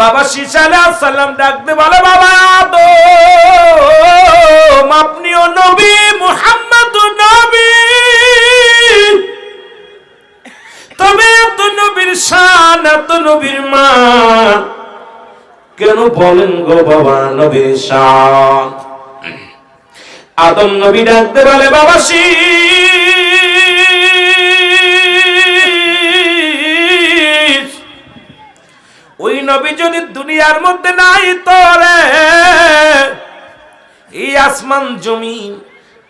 বাবা শীষ সালাম ডাকতে বলে, বাবা আদম, আপনিও নবী মুহাম্মদ নবী। তবে এত নবীর শান, এত নবীর মা কেন বলেন গো বাবা নবীর শান? আদম নবী ডাকতে বলে, বাবা শীষ ওই নবী যদি দুনিয়ার মধ্যে নাই তরে, এই আসমান জমি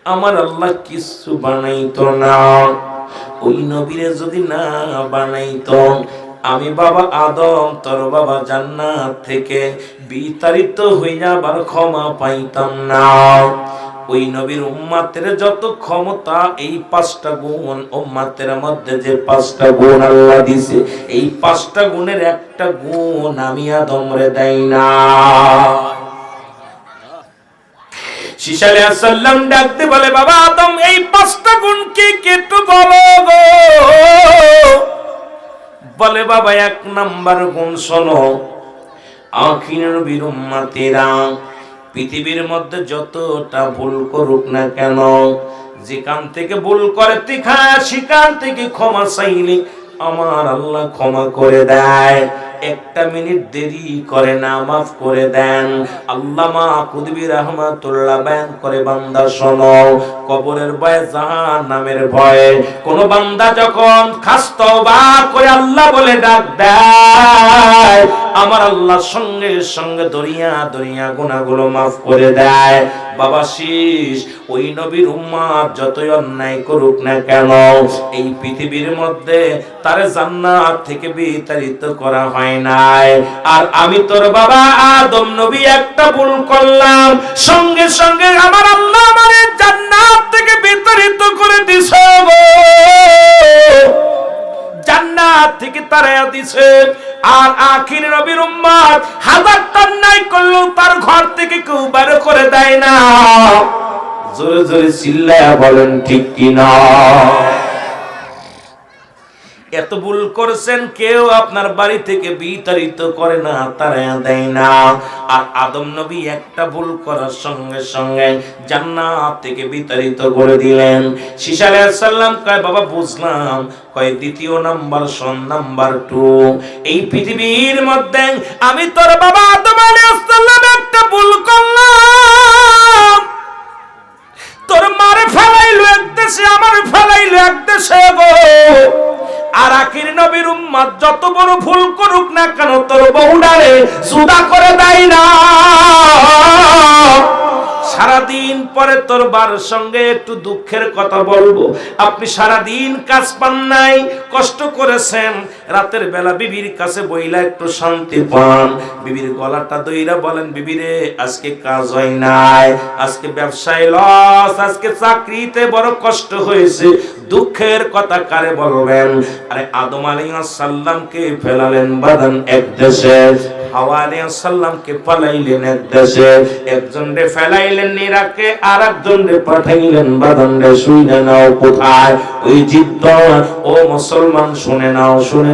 আমার আল্লাহ কিছু বানাইতো না। ওই নবীরে যদি না বানাইতো, আমি বাবা আদম, তোর বাবা জান্নাত থেকে বিতাড়িত হইয়া আবার ক্ষমা পাইতাম না। ওই নবীর উম্মাতের যত ক্ষমতা, এই পাঁচটা গুণ উম্মাতের মধ্যে যে পাঁচটা গুণ আল্লাহ দিছে, এই পাঁচটা গুণের একটা গুণ আমি আদমরে দেই না বলে, বাবা এক নাম্বার গুণ শোনো পৃথিবীর মধ্যে যতটা ভুল করুক না কেন, যেখান থেকে ভুল করে তিখা সেখান থেকে ক্ষমা চাইলে আমার আল্লাহ ক্ষমা করে দেয়। একটা মিনিট দেরি করে না, মাফ করে দেন। আল্লাহ মা কুদবি রহমাতুল্লাহ বয়ান করে, বান্দা শোনো, কবরের ভয়ে জাহান নামের ভয়ে কোন বান্দা যখন খাস্ত বা করে আল্লাহ বলে ডাক দেয় আমার আল্লাহ সঙ্গে সঙ্গে দরিয়া দরিয়া গুনাহগুলো মাফ করে দেয়। বাবা শীষ, ওই নবীর উম্মাদ যতই অন্যায় করুক না কেন, এই পৃথিবীর মধ্যে তার জান্নাত থেকে বিতাড়িত করা হয় নাই। আর আমি তোর বাবা আদম নবী একটা ভুল করলাম। সঙ্গে সঙ্গে আমার আল্লাহ আমারে জান্নাত থেকে বিতাড়িত করে দিছ জান্নাত থেকে তারাইয়া দিছে। আর আখির নবীর উম্মত হাজার নাই করলেও তার ঘর থেকে কেউ বের করে দেয় না। জোরে জোরে চিল্লায়া বলেন, ঠিক কিনা? এত ভুল করেছেন, কেউ আপনার বাড়ি থেকে বিতাড়িত করে না তারা দেয় না। আর আদম নবী একটা ভুল করার সঙ্গে সঙ্গে জান্নাত থেকে বিতাড়িত করে দিলেন। শিশা সাল্লাম কয়, বাবা, বুঝলাম। কয়, দ্বিতীয় নাম্বার সন নাম্বার টু। এই পৃথিবীর মধ্যে আমি তোর বাবা আদম আলাইহিস একটা ভুল করলাম। তোর মারে ফেলাইলো এক দেশে, আমার ফেলাইলো এক দেশে গো। আর আখির নবীর উম্মাদ যত বড় ভুল করুক না কেন, তোর বহুডারে সুদা করে দেয় না। সারাদিন পরে তোর বার সঙ্গে একটু দুঃখের কথা বলব। আপনি সারাদিন কাজ পান নাই, কষ্ট করেছেন রাতের বেলা বিবির কাছে বইলা একটু শান্তি পান। বিবির গলাটা দইরা বলেন বিবিরে আজকে কাজ হয় নাই, আজকে ব্যবসায় লস আজকে চাকরিতে বড় কষ্ট হয়েছে। দুঃখের কথা কারে বলবেন? আরে আদম আলাইহিস সালামকে ফেলালেন বাদান এক দেশে। হাওয়া পালাইলেন এক দেশে। একজন রে ফেলাইলেন নিরাকে আর একজন রে পাঠাইলেন বাদান রে, শুইনা নাও কোথায়? ওই জিদ্দ ও মুসলমান, শুনে নাও, শুনে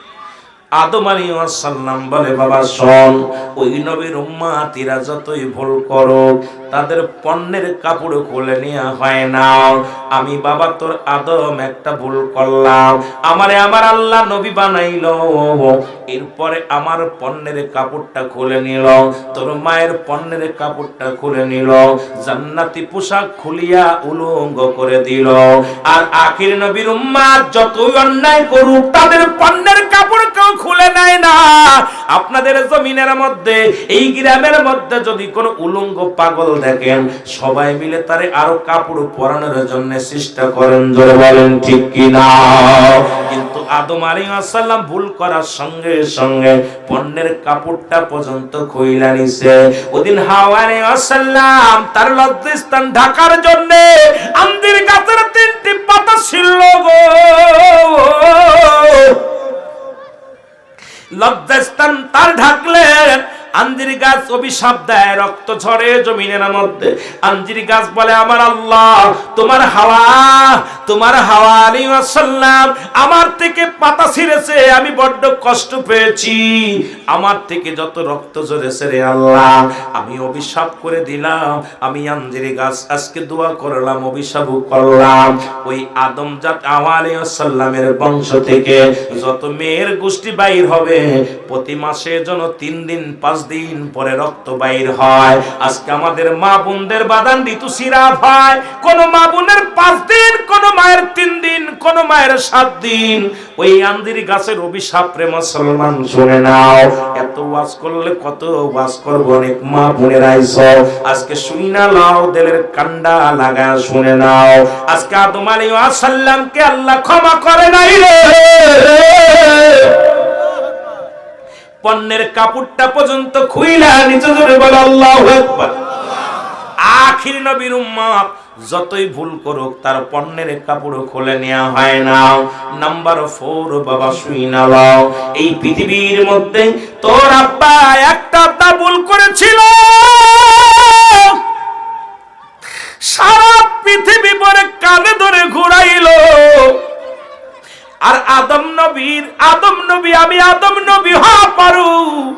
আদম আলাইহিস সালাম বলে বাবা শোন ওই নবীর উম্মাতিরা যতই ভুল করো তাদের পণ্যের কাপড় খুলে নেওয়া হয় না। আমি বাবা তোর আদম একটা ভুল করলাম। আমারে আমার আল্লাহ নবী বানাইল। এরপরে আমার পণ্যের কাপড়টা খুলে নিল। তোর মায়ের পণ্যের কাপড়টা খুলে নিল। জান্নাতি পোশাক খুলিয়া উলঙ্গ করে দিল। আর আখির নবীর উম্মাদ যতই অন্যায় করুক, তাদের পণ্যের কাপড় কেউ খুলে নেয় না। আপনাদের জমিনের মধ্যে, এই গ্রামের মধ্যে যদি কোনো উলঙ্গ পাগল দেখেন, সবাই মিলে তারে আরও কাপড় পরানোর জন্য চেষ্টা করেন, জোরে বলেন ঠিক কি না কিন্তু আদম আলী আসাল্লাম ভুল করার সঙ্গে সঙ্গে পণ্যের কাপড়টা পর্যন্ত খইলা নিছে। ওদিন হাওয়ারে আসাল্লাম তার লজ্জাস্থান ঢাকার জন্য আন্দির গাছের তিনটি পাতা ছিল গো। লজ্জাস্থান তার ঢাকলেন আঞ্জির গাছ অভিশাপ দেয়, রক্ত ঝরে জমিনের মধ্যে। আঞ্জির গাছ বলে, আমার আল্লাহ, তোমার হাওয়া তোমার হাওয়া আলী আমার থেকে পাতা ছিঁড়েছে, আমি বড্ড কষ্ট পেয়েছি। আমার থেকে যত রক্ত ঝরেছে রে আল্লাহ, আমি অভিশাপ করে দিলাম। আমি আঞ্জির গাছ, আজকে দোয়া করলাম অভিশাপ করলাম। ওই আদম জাত হাওয়া আলী বংশ থেকে যত মেয়ের গোষ্ঠী বাইর হবে, প্রতি মাসে যেন তিন দিন, পাঁচ দিন পরে রক্ত বাইর হয়। আজকে আমাদের মা বোনদের বাদান ঋতু সিরাপ হয়। কোন মা বোনের পাঁচ দিন, কোন মায়ের তিন দিন, কোন মায়ের সাত দিন। ওই আন্দিরি গাছের অভিশাপ রে মুসলমান শুনে নাও। এত ওয়াজ করলে কত ওয়াজ করব অনেক মা বোনের, আইস। আজকে শুই না লাও, দিলের কান্ডা লাগা শুনে নাও। আজকে আদম আলী সাল্লামকে আল্লাহ ক্ষমা করে নাই রে। পণ্যের কাপড়টা পর্যন্ত খুইলা, নিচে ধরে বলে, আল্লাহু আকবার। আখির নবীর উম্মত যতই ভুল করুক, তার পণ্যের কাপড় খুলে নেওয়া হয় না। নাম্বার ফোর বাবা, শুই না এই পৃথিবীর মধ্যে তোর আব্বা একটা আব্বা ভুল করেছিল। সারা পৃথিবী পরে ধরে ঘুরাইলো। আর আদম নবীর, আদম নবী, আমি আদম নবী পারু।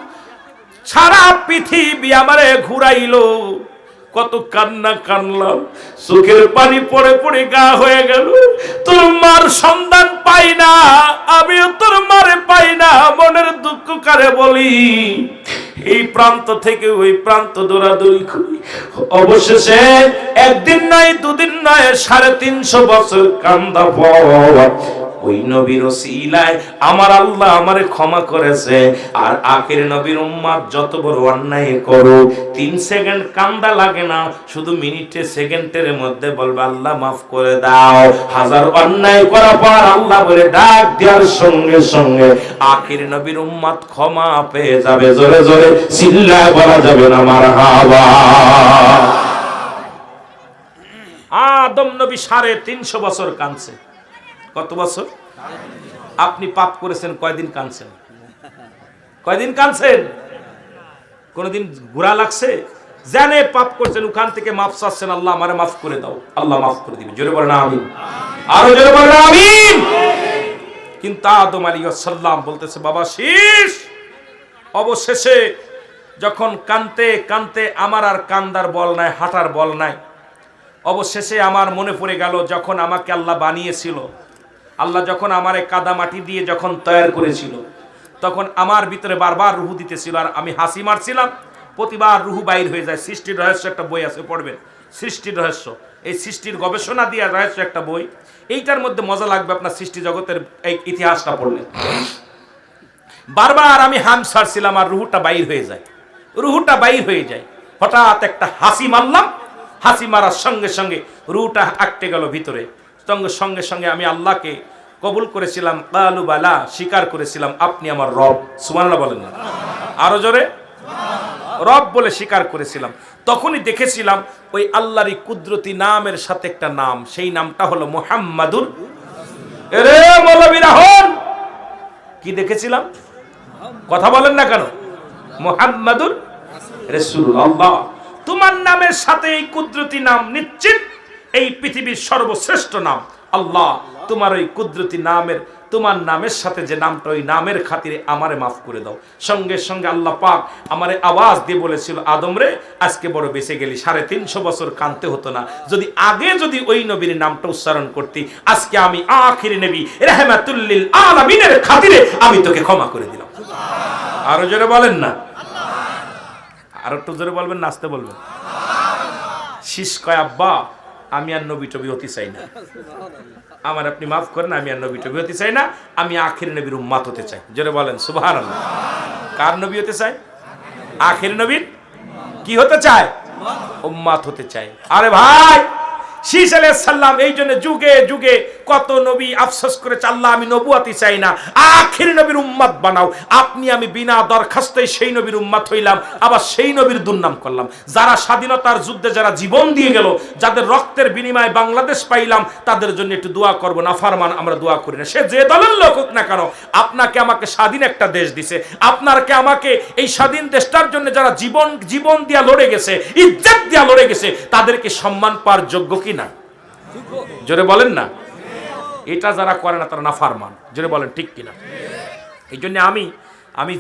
সারা পৃথিবী আমারে ঘুরাইলো। কত কান্না কানলাম। চোখের পানি পড়ে পড়ে গা হয়ে গেল। তোর মার সন্ধান পাই না, আমিও তোর মারে পাই না, মনের দুঃখ কারে বলি? এই প্রান্ত থেকে ওই প্রান্ত দৌড়াদৌড়ি করি। অবশেষে একদিন নয় দুদিন নয় সাড়ে তিনশো বছর কান্দা পর ওই নবীর ওসিলায় আমার আল্লাহ আমারে ক্ষমা করেছে। আর আখের নবীর উম্মাদ যত বড় অন্যায় করো তিন সেকেন্ড কান্দা লাগে না, শুধু মিনিটে সেকেন্ডের মধ্যে বলবে, আল্লাহ মাফ করে দাও। হাজার অন্যায় করার পর আল্লাহ বলে, ডাক দেওয়ার সঙ্গে সঙ্গে আখের নবীর উম্মাদ ক্ষমা পেয়ে যাবে। জোরে জোরে চিল্লায় বলা যাবে না আমার হাওয়া। আদম নবী সাড়ে তিনশো বছর কানছে কত বছর? আপনি পাপ করেছেন, কয়দিন কানছেন কয়দিন কানছেন কোনদিন ঘোরা লাগছে? জানে পাপ করছেন, ওখান থেকে মাফ চাচ্ছেন, আল্লাহ আমারে মাফ করে দাও। আল্লাহ মাফ করে দিবে। জোরে বলেন, আমিন। আরও জোরে বলেন, আমিন। কিন্তু আদম আলী সাল্লাম বলতেছে, বাবা, শীষ! অবশেষে যখন কানতে কানতে আমার আর কান্দার বল নাই, হাঁটার বল নাই, অবশেষে আমার মনে পড়ে গেল, যখন আমাকে আল্লাহ বানিয়েছিল আল্লাহ যখন আমারে কাদা মাটি দিয়ে যখন তৈরি করেছিল, তখন আমার ভিতরে বারবার রুহু দিতেছিল আর আমি হাসি মারছিলাম। প্রতিবার রুহু বাইর হয়ে যায়। সৃষ্টির রহস্য একটা বই আছে, পড়বেন। সৃষ্টির রহস্য। এই সৃষ্টির গবেষণা দিয়ে রহস্য একটা বই। এইটার মধ্যে মজা লাগবে আপনার সৃষ্টি জগতের এই ইতিহাসটা পড়লে। বারবার আমি হাম ছাড়ছিলাম আর রুহুটা বাইর হয়ে যায়। রুহুটা বাইর হয়ে যায়। হঠাৎ একটা হাসি মারলাম। হাসি মারার সঙ্গে সঙ্গে রুহুটা আটকে গেল ভিতরে। সঙ্গে সঙ্গে সঙ্গে আমি আল্লাহকে কবুল করেছিলাম, কালু বালা, স্বীকার করেছিলাম, আপনি আমার রব। সুমান্লা বলেন না। আরও জোরে? রব বলে স্বীকার করেছিলাম। তখনই দেখেছিলাম ওই আল্লাহরই কুদরতি নামের সাথে একটা নাম। সেই নামটা হলো মোহাম্মাদুর কি দেখেছিলাম? কথা বলেন না কেন? মোহাম্মদুর তোমার নামের সাথে এই কুদরতি নাম নিশ্চিত। এই পৃথিবীর সর্বশ্রেষ্ঠ নাম। আল্লাহ, তোমার ওই কুদরতি নামের, তোমার নামের সাথে যে নামটা, ওই নামের খাতিরে আমারে মাফ করে দাও। সঙ্গে সঙ্গে আল্লাহ পাক আমারে আওয়াজ দিয়ে বলেছিল, আদম রে, আজকে বড় বেঁচে গেলি, সাড়ে তিনশো বছর কানতে হতো না। যদি আগে যদি ওই নবীর নামটা উচ্চারণ করতি, আজকে আমি আখির নবী, রেহমাতুল্লিল আলামিনের খাতিরে আমি তোকে ক্ষমা করে দিলাম। আরও জোরে বলেন না। আর একটু জোরে বলবেন নাচতে বলবেন। শীষ কয়, আব্বা আমি আর নবী টবি হতে চাই না। আমার আপনি মাফ করেন, আমি আর নবী টবি হতে চাই না, আমি আখের নবীর উম্মাত হতে চাই। জোরে বলেন সুবাহ কার নবী হতে চাই আখের নবীর? কি হতে চায়? উম্মাত হতে চায়। আরে ভাই, শীষ সাল্লাম এই জন্য যুগে যুগে কত নবী আফসোস করে আল্লাহ আমি নবুয়াতি চাই না। আখির নবীর উম্মাত বানাও। আপনি আমি বিনা দরখাস্তে সেই নবীর উম্মাত হইলাম, আবার সেই নবীর দুর্নাম করলাম। যারা স্বাধীনতার যুদ্ধে যারা জীবন দিয়ে গেল, যাদের রক্তের বিনিময়ে বাংলাদেশ পাইলাম, তাদের জন্য একটু দোয়া করব। না, ফারমান, আমরা দোয়া করি না। সে যে দলের লোক হোক না কেন, আপনাকে আমাকে স্বাধীন একটা দেশ দিছে। আপনারকে আমাকে এই স্বাধীন দেশটার জন্য যারা জীবন জীবন দিয়া লড়ে গেছে, ইজ্জত দিয়া লড়ে গেছে, তাদেরকে সম্মান পাওয়ার যোগ্য কি না? জোরে বলেন না। এটা যারা করে না, তারা নাফারমান। যেটা বলেন, ঠিক কিনা? এই জন্য আমি আমি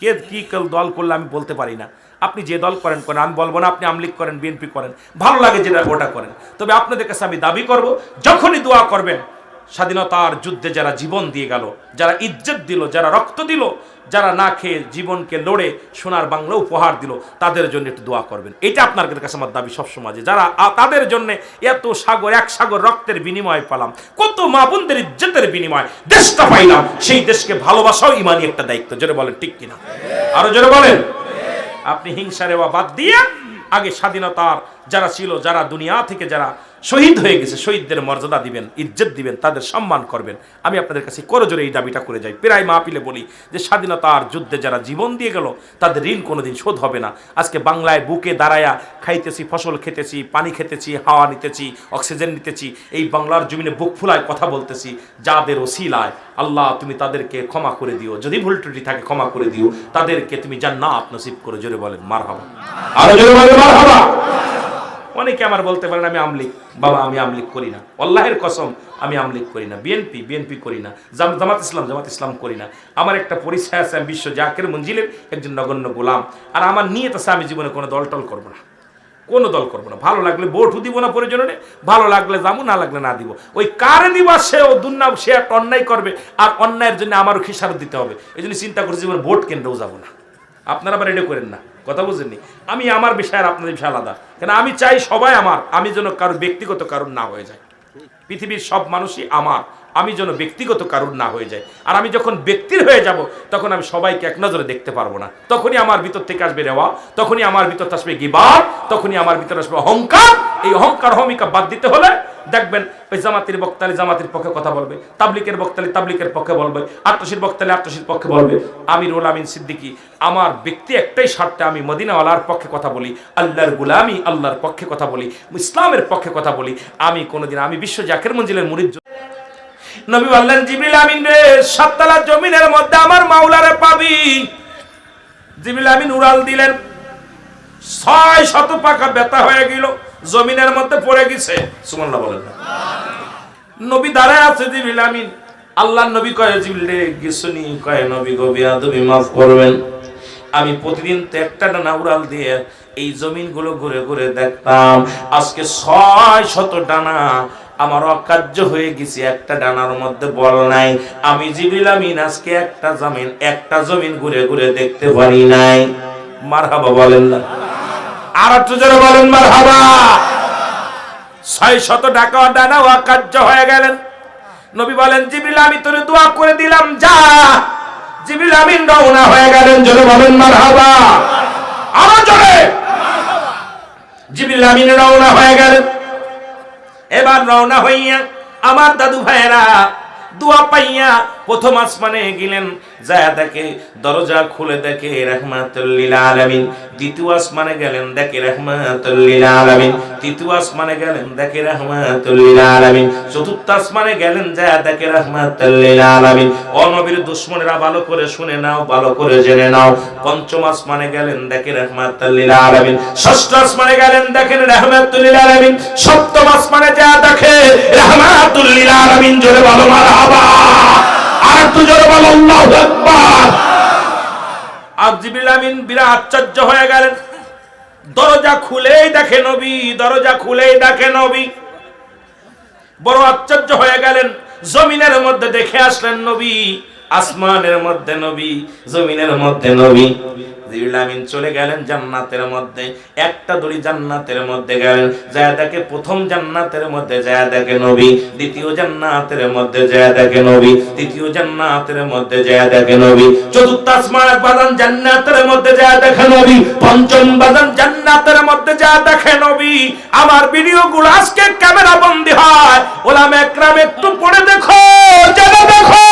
কে, কি দল করলে আমি বলতে পারি না। আপনি যে দল করেন করেন, আমি বলব না, আপনি আমলিক করেন, বিএনপি করেন। ভালো লাগে যেটা ওটা করেন। তবে আপনাদের কাছে আমি দাবি করব, যখনই দোয়া করবেন স্বাধীনতার যুদ্ধে যারা জীবন দিয়ে গেল, যারা ইজ্জত দিল, যারা রক্ত দিল, যারা না খেয়ে জীবনকে লড়ে সোনার বাংলা উপহার দিল, তাদের জন্য একটু দোয়া করবেন। এটা আপনাদের কাছে আমার দাবি সবসময় যে যারা তাদের জন্য এত সাগর, এক সাগর রক্তের বিনিময় পেলাম, কত মা বোনদের ইজ্জতের বিনিময় দেশটা পাইলাম, সেই দেশকে ভালোবাসাও ইমানি একটা দায়িত্ব। জোরে বলেন, ঠিক কিনা? আরও জোরে বলেন? আপনি হিংসা রেওয়া বাদ দিয়ে আগে স্বাধীনতার যারা ছিল, যারা দুনিয়া থেকে যারা শহীদ হয়ে গেছে, শহীদদের মর্যাদা দিবেন, ইজ্জত দিবেন, তাদের সম্মান করবেন। আমি আপনাদের কাছে করজোরে এই দাবিটা করে যাই। প্রায় মাহপিলে বলি যে স্বাধীনতার যুদ্ধে যারা জীবন দিয়ে গেল, তাদের ঋণ কোনোদিন শোধ হবে না। আজকে বাংলায় বুকে দাঁড়ায়া খাইতেছি, ফসল খেতেছি, পানি খেতেছি, হাওয়া নিতেছি, অক্সিজেন নিতেছি, এই বাংলার জমিনে বুক ফুলায় কথা বলতেছি, যাদের ওসিলায়, আল্লাহ তুমি তাদেরকে ক্ষমা করে দিও। যদি ভুল ত্রুটি থাকে ক্ষমা করে দিও। তাদেরকে তুমি জান্নাত নসিব করে জোরে বলেন মার হাবা আরও জোরে বলেন মার হাবা অনেকে আমার বলতে পারেন, আমি আমলিক। বাবা, আমি আমলিক করি না। আল্লাহের কসম, আমি আমলিক করি না। বিএনপি বিএনপি করি না। জামাত ইসলাম জামাত ইসলাম করি না। আমার একটা পরিচয় আছে, আমি বিশ্ব জাকের মঞ্জিলের একজন নগণ্য গোলাম। আর আমার নিয়ত আছে, আমি জীবনে কোনো দল টল করব না। কোনো দল করব না। ভালো লাগলে ভোটও দিব না প্রয়োজনে, ভালো লাগলে যাব, না লাগলে না দিব। ওই কারে দিবা সে, ও দুর্নাম সে একটা অন্যায় করবে। আর অন্যায়ের জন্য আমারও খিসারত দিতে হবে। এই জন্য চিন্তা করছি, জীবনে ভোট কেন্দ্রেও যাব না। আপনারা আবার এটা করেন না। কথা বুঝেননি? আমি আমার বিষয় আর আপনাদের বিষয় আলাদা। কেন আমি চাই সবাই আমার, আমি যেন কারোর ব্যক্তিগত কারণ না হয়ে যায়। পৃথিবীর সব মানুষই আমার। আমি যেন ব্যক্তিগত কারণ না হয়ে যায় আর আমি যখন ব্যক্তির হয়ে যাব, তখন আমি সবাইকে এক নজরে দেখতে পারব না। তখনই আমার ভিতর থেকে আসবে রেওয়া, তখনই আমার ভিতর আসবে গিবার, তখনই আমার ভিতরে আসবে অহংকার। এই অহংকার ভূমিকা বাদ দিতে হলে দেখবেন ওই জামাতির বক্তালি জামাতির পক্ষে কথা বলবে, তাবলিকের বক্তালি তাবলিকের পক্ষে বলবে আত্মশীর বক্তালি আত্মশীর পক্ষে বলবে। আমি রোল আমিন সিদ্দিকি, আমার ব্যক্তি একটাই স্বার্থে আমি মদিনাওয়ালার পক্ষে কথা বলি, আল্লাহর গুলামি আল্লাহর পক্ষে কথা বলি, ইসলামের পক্ষে কথা বলি। আমি কোনোদিন, আমি বিশ্ব জাকের মঞ্জিলের মুরিদ নবী বললেন, জিবরিল আমিন রে, সাততলা জমিনের মধ্যে আমার মাওলারে পাবি। জিবরিল আমিন উড়াল দিলেন। ছয় শত পাকা ব্যথা হয়ে গেল, জমিনের মধ্যে পড়ে গেছে। সুমল্লা বলেন নবী দাঁড়ায় আছে জিবরিল আমিন। আল্লাহ নবী কয়ে, জিবরিল রে গিসুনি কয়ে, নবী গো, বিয়াদবি মাফ করবেন। আমি প্রতিদিন তো একটা ডানা উড়াল দিয়ে এই জমিনগুলো ঘুরে ঘুরে দেখতাম। আজকে ছয় শত ডানা আমার অকার্য হয়ে গেছে, একটা ডানার মধ্যে বল নাই। আমি জিবিল আমিন, আজকে একটা জমিন একটা জমিন ঘুরে ঘুরে দেখতে পারি নাই। মারহাবা বলেন না। আর একটু জোরে বলেন মারহাবা। ছয় শত টাকা ডানা অকার্য হয়ে গেলেন। নবী বলেন জিবিল আমি তোরে দোয়া করে দিলাম, যা। জিবিল আমিন রওনা হয়ে গেলেন, জোরে বলেন মারহাবা। আরও জোরে। জিবিল আমিন রওনা হয়ে গেলেন। এবার রওনা হইয়া আমার দাদু ভাইয়েরা দোয়া পাইয়া প্রথম আসমানে গেলেন, যায় দেখে, দরজা খুলে দেখে, রহমাতুল্লিল আলামিন। দ্বিতীয় আসমানে গেলেন, দেখে, রহমাতুল্লিল আলামিন। তৃতীয় আসমানে গেলেন, দেখে, রহমাতুল্লিল আলামিন। চতুর্থ আসমানে গেলেন, যায় দেখে, রহমাতুল্লিল আলামিন। ও নবীর দুশমনেরা ভালো করে শুনে নাও, ভালো করে জেনে নাও। পঞ্চম আসমানে গেলেন, দেখে, রহমাতুল্লিল আলামিন। ষষ্ঠ আসমানে গেলেন, দেখেন, রহমাতুল্লিল আলামিন। সপ্তম আসমানে যা দেখে, রহমাতুল্লিল আলামিন, জোরে বলো, মারহাবা। আর দুজনে বলো, আল্লাহু আকবার! আর জিবরিল আমিন বিরাট আশ্চর্য হয়ে গেলেন। দরজা খুলেই দেখে নবী, দরজা খুলেই দেখে নবী। বড় আশ্চর্য হয়ে গেলেন, জমিনের মধ্যে দেখে আসলেন নবী। আসমানের মধ্যে নবী, জমিনের মধ্যে নবী। জিবরিল চলে গেলেন জান্নাতের মধ্যে, একটা দড়ি জান্নাতের মধ্যে গেলেন যায় দেখে প্রথম জান্নাতের মধ্যে যায় দেখে নবী, দ্বিতীয় জান্নাতের মধ্যে যায় দেখে নবী, তৃতীয় জান্নাতের মধ্যে যায় দেখে নবী, চতুর্থ আসমান বাদান জান্নাতের মধ্যে যায় দেখে নবী, পঞ্চম বাদান জান্নাতের মধ্যে যায় দেখে নবী। আমার ভিডিও গুলো আজকে ক্যামেরা বন্দী হয়। ওলামে একরাম একটু পড়ে দেখো, জেনে দেখো।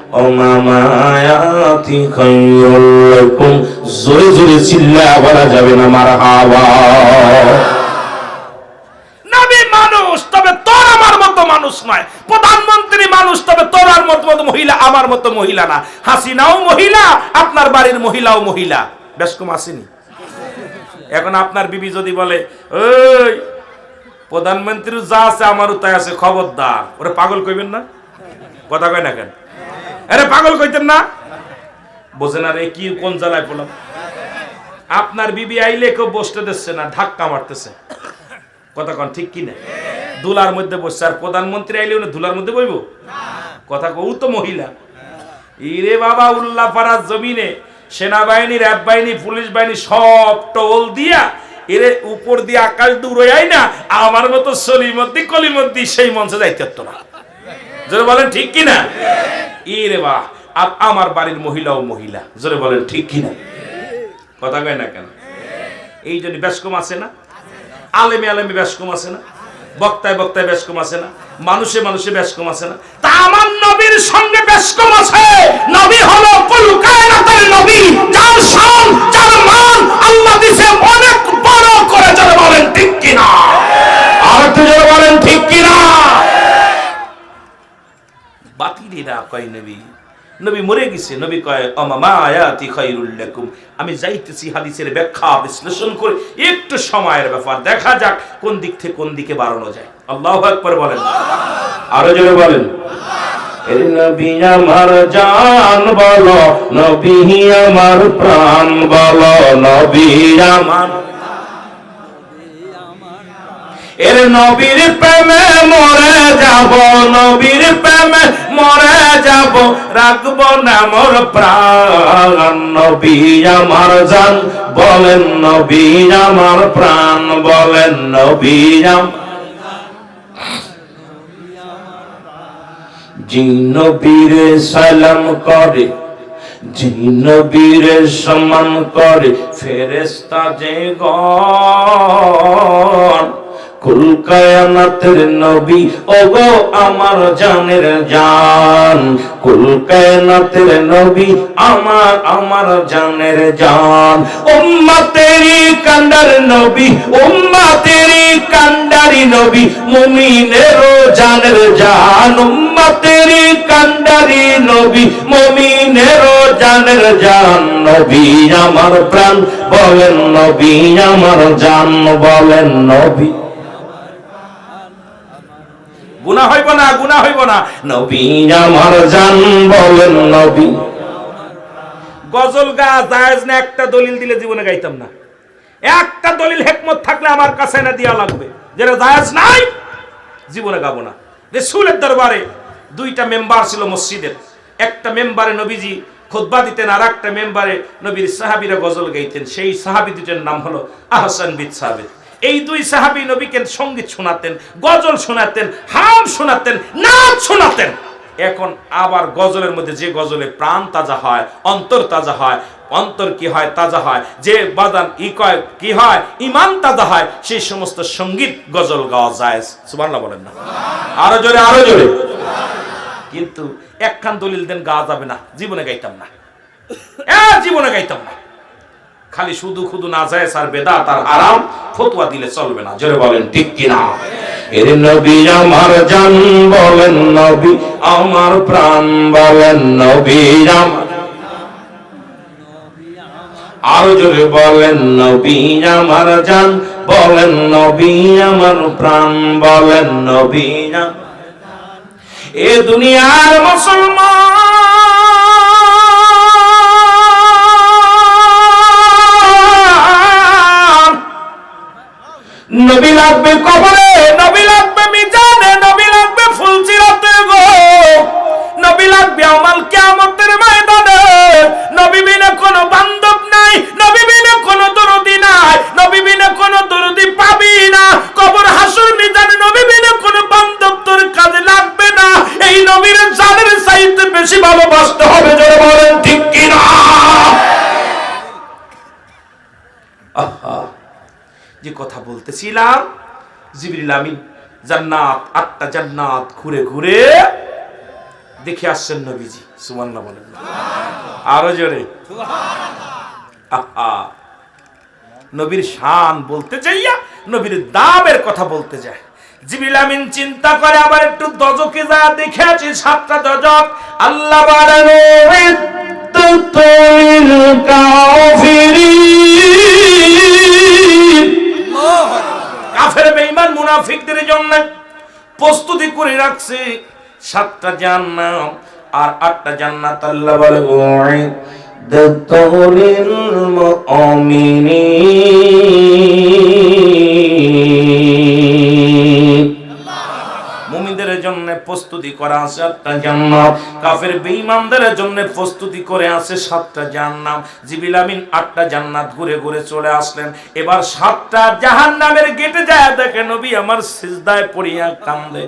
জোরে জোরে চিল্লা, বলা যাবে না নবী মানুষ, তবে তোর আমার মতো মানুষ প্রধানমন্ত্রী মানুষ, তবে মহিলা, আমার মহিলা না। হাসিনাও মহিলা, আপনার বাড়ির মহিলাও মহিলা। বেশ কম এখন আপনার বিবি যদি বলে, ওই প্রধানমন্ত্রী যা আছে আমারও তাই আছে, খবরদার। ওরা পাগল কইবেন না? কথা কয় না কেন? আরে পাগল কইতেন না? বোঝেন আর কি, কোন জ্বালায় পড়লাম? আপনার বিবি আইলে কেউ বসতে দিচ্ছে না, ধাক্কা মারতেছে। কথা কন, ঠিক কি না দুলার মধ্যে বসছে, আর প্রধানমন্ত্রী আইলে উনি দুলার মধ্যে বইব? কথা কৌ তো মহিলা। ইরে বাবা উল্লাহ পাড়ার জমিনে সেনাবাহিনী, র্যাব বাহিনী, পুলিশ বাহিনী সব টোল দিয়া, এরে উপর দিয়ে আকাশ দূরে আই না, আমার মতো সলিমদ্দি কলিমদ্দি সেই মঞ্চে যাইতে না। জোরে বলেন, ঠিক কিনা? ইরে বাহ, আর আমার বাড়ির মহিলাও মহিলা। জোরে বলেন, ঠিক কিনা? কথা কয় না কেন? এই জন্য ব্যাসকম আছে না? আলেমে আলেমে ব্যাসকম কম আছে না? বক্তায় বক্তায় ব্যাসকম আছে না? মানুষে মানুষে ব্যাসকম আছে না? তা আমার নবীর সঙ্গে ব্যাসকম আছে। নবী হলো কয় নবী? নবী মরে গেছে। নবী কয় অমামা আয়াতি খায়রুল লাকুম। আমি যাইতেছি হাদিসের ব্যাখ্যা বিশ্লেষণ করে একটু সময়ের ব্যাপার। দেখা যাক কোন দিক থেকে কোন দিকে বাড়ানো যায়। আল্লাহু আকবার বলেন। আরও জোরে বলেন। নবী আমার জান বলো নবী আমার প্রাণ বলো নবী আমার এর নবীর প্রেমে মরে যাব রাখব না মোর প্রাণ। নবী আমার জান বলেন, নবী আমার প্রাণ বলেন, নবী আমার জি নবীরে সালাম করে জি নবীরে সম্মান করে ফেরেস্তা যে গণ কুল কায়ানাতের নবী, ওগো আমার জানের জান। কুল কায়ানাতের নবী, আমার আমার জানের জান। উম্মতেরি কান্ডার নবী, উম্মতেরি কান্ডারি নবী মুমিনেরও জানের জান। নবী জানের জান। নবী আমার প্রাণ বলেন, নবী আমার জান বলেন, নবী। গুনাহ হইব না গুনাহ হইব না। নবী আমার জান বলেন নবী। গজল গা জায়েজ না একটা দলিল দিলে জীবনে গাইতাম না। একটা দলিল হেকমত থাকলে আমার কাছে না দিয়া লাগবে। যেটা জায়েজ নাই জীবনে গাবো না। রাসূলের দরবারে দুইটা মেম্বার ছিল মসজিদের। একটা মেম্বারে নবীজি খুতবা দিতেন আর একটা মেম্বারে নবীর সাহাবীরা গজল গাইতেন। সেই সাহাবী দুটোর নাম হলো আহসান বিদ সাহাবী এই দুই সাহাবী নবীকে সংগীত শোনাতেন, গজল শোনাতেন, হাম শোনাতেন, নাচ শোনাতেন। এখন আবার গজলের মধ্যে যে গজলে প্রাণ তাজা হয়, অন্তর তাজা হয়, অন্তর কি হয় তাজা হয়, যে বাদান ই কয় কি হয়, ইমান তাজা হয়, সেই সমস্ত সংগীত গজল গাওয়া যায়। সুবহানাল্লাহ বলেন না। আরও জোরে আরও জোরে। কিন্তু একখান দলিল দেন, গাওয়া যাবে না, জীবনে গাইতাম না। জীবনে গাইতাম না। খালি শুধু খুদু না যায় স্যার বেদা তার আরাম, ফতোয়া দিলে চলবে না। জোরে বলেন, ঠিক কিনা? এর নবী আমার জান বলেন, নবী আমার প্রাণ বলেন, নবী আমার আরও জোরে বলেন, নবী আমার জান বলেন, নবী আমার প্রাণ বলেন, নবী এ দুনিয়ার মুসলমান নবী লাগবে কবরে, নবী লাগবে মিজানে, নবী লাগবে ফুলচিরাতে গো। নবী লাগবে আমাল কিয়ামতের ময়দানে। নবী বিনে কোনো বান্ধব নাই, নবী বিনে কোনো দরদি নাই বলতেছিলাম, জিবরিল আমিন, জান্নাত আটটা জান্নাত, ঘুরে ঘুরে দেখে আসছেন নবীজি। সুবহানাল্লাহ বলেন আরও জোরে। নবীর শান বলতে যাইয়া নবীর দামের কথা বলতে যায়। জিবরিল আমিন চিন্তা করে, আবার একটু দজকে যা দেখে আছি সাতটা দজক, আল্লাহ বাড়ানো করে সাতটা জান্নাত আর আটটা জান্নাত আল্লাহ বলে জন্য প্রস্তুতি করা আছে আটটা জান্নাত, কাফের বেঈমানদের জন্য প্রস্তুতি করে আছে সাতটা জান্নাম জিবিল আমিন আটটা জান্নাত ঘুরে ঘুরে চলে আসলেন। এবার সাতটা জাহান্নামের গেটে যায় দেখে নবী আমার সিজদায় পড়িয়া কান্দে